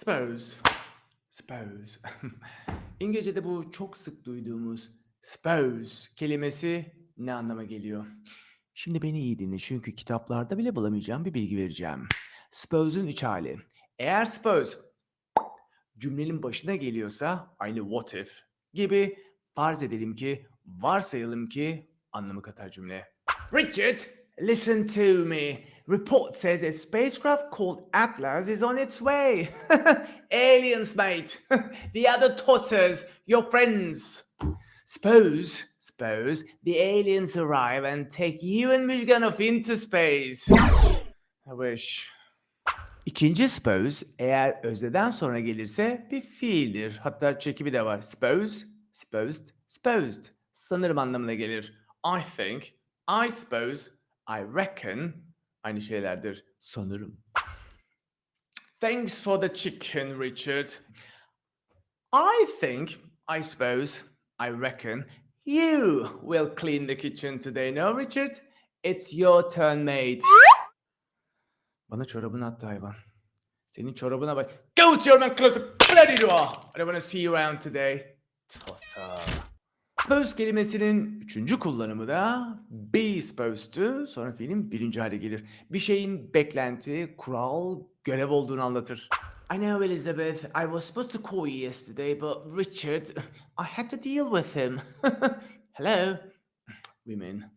Suppose. Suppose. İngilizce'de bu çok sık duyduğumuz suppose kelimesi ne anlama geliyor? Şimdi beni iyi dinle çünkü kitaplarda bile bulamayacağım bir bilgi vereceğim. Suppose'un üç hali. Eğer suppose cümlenin başına geliyorsa aynı what if gibi farz edelim ki varsayalım ki anlamı katar cümle. Richard, listen to me. Report says a spacecraft called Atlas is on its way. Aliens, mate. the other tossers, your friends. Suppose, suppose the aliens arrive and take you and Muzganov into space. I wish. İkinci suppose eğer özneden sonra gelirse bir fiildir. Hatta çekimi de var. Suppose, supposed, supposed. Sanırım anlamına gelir. I think, I suppose, I reckon aynı şeylerdir. Sanırım. Thanks for the chicken, Richard. I think, I suppose, I reckon you will clean the kitchen today, no, Richard? It's your turn, mate. Bana çorabını attı hayvan. Senin çorabına bak. Go to your man close the bloody door. I don't want to see you around today. Tosa. Suppose kelimesinin üçüncü kullanımı da be supposed to sonra fiilin birinci hale gelir. Bir şeyin beklenti, kural, görev olduğunu anlatır. I know Elizabeth, I was supposed to call you yesterday but Richard, I had to deal with him. Hello? Women.